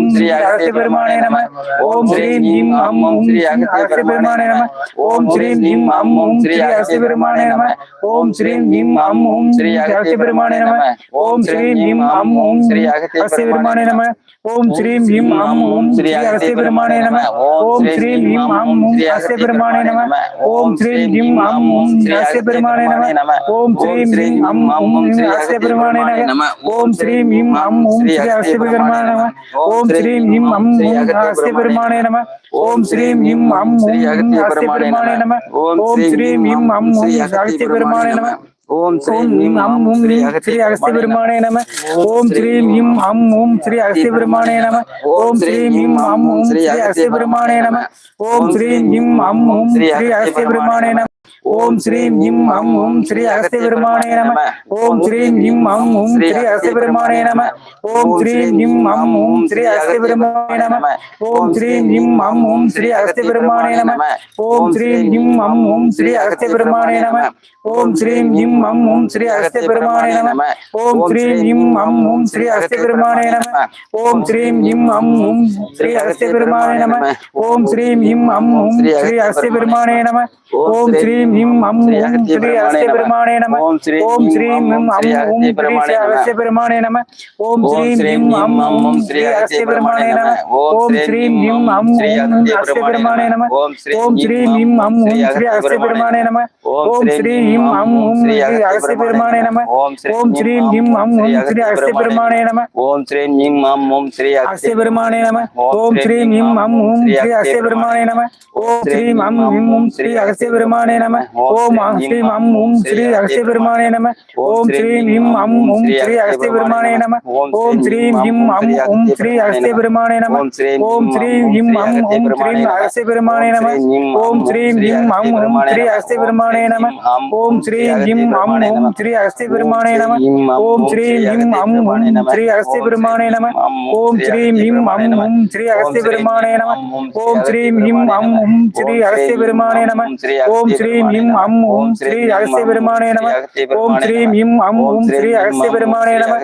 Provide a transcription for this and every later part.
ஓம் ஸ்ரீ அகஸ்திய பெருமானே நம ஓம் ஸ்ரீம் இம் அம் ஓம் ஸ்ரீ அகஸ்திய பெருமானே நம ஓம் ஸ்ரீம் இம் அம் ஓம் ஸ்ரீ அகஸ்திய பெருமானே நம ஓம் ஸ்ரீம் இம் அம் ஓம் ஸ்ரீ அகஸ்திய பெருமானே நம ஓம் ஸ்ரீம் இம் அம் ஓம் ஸ்ரீ அகஸ்திய பெருமானே நம ஓம் ஸ்ரீம் இம் அம் ஓம் ஸ்ரீ அகஸ்திய பெருமானே நம ஓம் ஸ்ரீம் இம் அம் ஓம் ஸ்ரீ அகஸ்திய பெருமானே நம ஓம் ஸ்ரீம் இம் அம் ஓம் ஸ்ரீ அகஸ்திய பெருமானே நம ஓம் ஸ்ரீம் இம் அம் ஓம் ஸ்ரீ அகஸ்திய பெருமானே நம ஓம் ஸ்ரீம் இம் அம் ஓம் ஸ்ரீ அகஸ்திய பெருமானே நம ஓம் ஸ்ரீம் இம் அம் பெருமானே நம. ஓம் ஸ்ரீம் இம் அம் பெருமானே நம. ஓம் ஸ்ரீம் இம் அம் பெருமானே நம. ஓம் ஓம் இம் அம் ஓம் ஸ்ரீ அகஸ்திய பெருமானே நம. ஓம் ஸ்ரீம் இம் அம் ஓம் ஸ்ரீ அகஸ்திய பெருமானே நம. ஓம் ஸ்ரீம் இம் அம் ஓம் ஸ்ரீ அகஸ்திய பெருமானே நம. ஓம் ஸ்ரீம் இம் அம் ஓம் ஸ்ரீ அகஸ்திய பெருமானே நம. ஓம் ஸ்ரீம் இம் அம் உம் ஸ்ரீ அகஸ்திய பெருமானே நம ஓம் ஸ்ரீம் இம் அம் உம் ஸ்ரீ அகஸ்திய பெருமானே நம ஓம் ஸ்ரீம் இம் அம் உம் ஸ்ரீ அகஸ்திய பெருமானே நம ஓம் ஸ்ரீம் இம் அம் உம் ஸ்ரீ அகஸ்திய பெருமானே நம ஓம் ஸ்ரீம் இம் அம் உம் ஸ்ரீ அகஸ்திய பெருமானே நம ஓம் ஸ்ரீம் இம் அம் உம் ஸ்ரீ அகஸ்திய பெருமானே நம ஓம் ஸ்ரீம் இம் அம் உம் ஸ்ரீ அகஸ்திய பெருமானே நம ஓம் ஸ்ரீம் இம் அம் உம் ஸ்ரீ அகஸ்திய பெருமானே நம ஓம் ஸ்ரீம் இம் அம் உம் ஸ்ரீ அகஸ்திய பெருமானே நம ஓம் ஸ்ரீம் இம் அம் ஓம் ஸ்ரீ அகஸ்திய பெருமானே நம ஓம் ஸ்ரீம் இம் அம் ஓம் ஸ்ரீ அகஸ்திய பெருமானே நம ஓம் ஸ்ரீம் இம் அம் ஓம் ஸ்ரீ அகஸ்திய பெருமானே நம ஓம் ஸ்ரீம் இம் அம் ஓம் அகஸ்திய பெருமானே நம ஓம் ஸ்ரீம் இம் அம் ஓம் ஸ்ரீ அகஸ்திய பெருமானே நம ஓம் ஸ்ரீ இம் அம் ஓம் ஸ்ரீ அகஸ்திய பெருமானே நம ஓம் ஸ்ரீம் இம் அம் ஓம் ஸ்ரீ அகஸ்திய பெருமானே நம ஓம் ஸ்ரீம் இம் அம் ஓம் ஸ்ரீ அகஸ்திய பெருமானே நம ஓம் ஸ்ரீம் இம் அம் ஓம் ஸ்ரீ அகஸ்திய பெருமானே நம ஓம் ஸ்ரீம் ஓம் ஸ்ரீ பெருமானே நம ஓம் ஸ்ரீம் அம் ஓம் ஸ்ரீ அகஸ்திய பெருமானே நம ஓம் ஸ்ரீம் இம் அம் ஓம் ஸ்ரீ அகஸ்திய பெருமானே நம ஓம் ஸ்ரீம் இம் அம் ஓம் ஸ்ரீ அகஸ்திய பெருமானே நம ஓம் ஸ்ரீம் இம் அம் ஓம் ஸ்ரீ அகஸ்திய பெருமானே நம ஓம் ஸ்ரீம் இம் அம் ஓம் ஸ்ரீ அகஸ்திய பெருமானே நம ஓம் ஸ்ரீம் இம் அம் ஓம் ஸ்ரீ அகஸ்திய பெருமானே நம ஓம் ஸ்ரீம் இம் அம் ஓம் ஸ்ரீ அகஸ்திய பெருமானே நம ஓம் ஸ்ரீம் இம் அம் ஓம் ஸ்ரீ அகஸ்திய பெருமானே நம ஓம் ஸ்ரீம் இம் அம் ஓம் ஸ்ரீ அகஸ்திய பெருமானே நம ஓம் ஸ்ரீம் இம் அம் ஓம் ஸ்ரீ அகஸ்திய பெருமானே நம ஓம் ஸ்ரீம் இம் அம் ஓம் ஸ்ரீ அகஸ்திய பெருமானே நம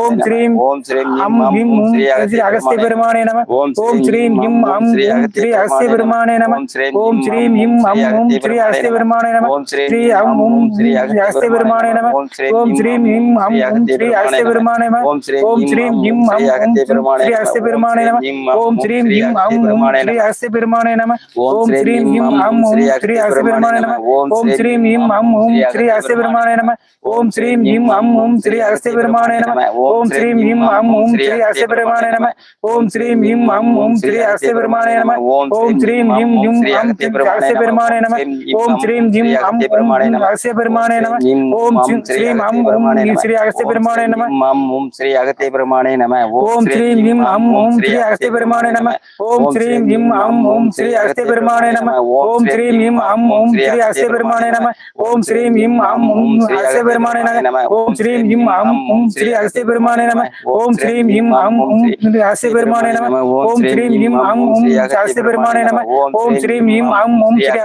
ஓம் ஸ்ரீம் ஓம் ஸ்ரீம் அம் இம் ஓம் ஸ்ரீ அகஸ்திய பெருமானே நம ஓம் ஸ்ரீம் இம் அம் ஸ்ரீ அகஸ்திய பெருமானே நம ஓம் ஸ்ரீம் இம் அம் ஓம் ஸ்ரீ அகஸ்திய பெருமானே நம ஸ்ரீ அம் ஓம் ஸ்ரீ அகஸ்திய பெருமானே நம ஓம் ஸ்ரீம் இம் அம் ஓம் ஸ்ரீ அகஸ்திய பெருமானே நம ஓம் ஸ்ரீம் இம் அம் ஓம் ஸ்ரீ அகஸ்திய பெருமானே நம ஓம் ஸ்ரீம் இம் அம் ஓம் ஸ்ரீ அகஸ்திய பெருமானே நம ஓம் ஸ்ரீம் இம் அம் ஓம் ஸ்ரீ அகஸ்திய பெருமானே நம ஓம் ஸ்ரீம் இம் அம் ஓம் ஸ்ரீ அகஸ்திய பெருமானே நம ஓம் ஸ்ரீம் இம் அம் ஓம் ஸ்ரீ அகஸ்திய பெருமானே நம ஓம் ஸ்ரீம் இம் அம் ஓம் ஸ்ரீ அகஸ்திய பெருமானே நம ஓம் ஸ்ரீம் இம் அம் ஓம் ஸ்ரீ அகஸ்திய பெருமானே நம ஓம் ஸ்ரீம் இம் இம் அம் அகஸ்திய பெருமானே நம ஓம் ஸ்ரீம் இம் அம் ஓம் அகஸ்திய பெருமானே நம ஓம் ஸ்ரீம் அம் ஓம் ஸ்ரீ அகஸ்திய பெருமானே நம அம் ஓம் ஸ்ரீ அகத்திய பெருமானே நம ஓம் ஸ்ரீம் இம் அம் ஓம் ஸ்ரீ அகஸ்திய பெருமானே நம ஓம் ஸ்ரீம் இம் அம் ஓம் ஸ்ரீ அகஸ்திய பெருமானே நம ஓம் ஸ்ரீம் இம் அம் ஓம் ஸ்ரீ அகஸ்திய பெருமானே நம. ஓம் ஸ்ரீம் இம் அம் ஓம் அகஸ்திய பெருமானே நம. ஓம் ஸ்ரீம் இம் அம் ஓம் ஸ்ரீ அகஸ்திய பெருமானே நம. ஓம் ஸ்ரீம் இம் அம் ஸ்ரீ அகஸ்திய பெருமானே நம. ஓம் ஸ்ரீம் இம் அம் ஓம் அகஸ்திய பெருமானே நம. ஓம் ஸ்ரீம் இம் அம் ஓம் ஸ்ரீ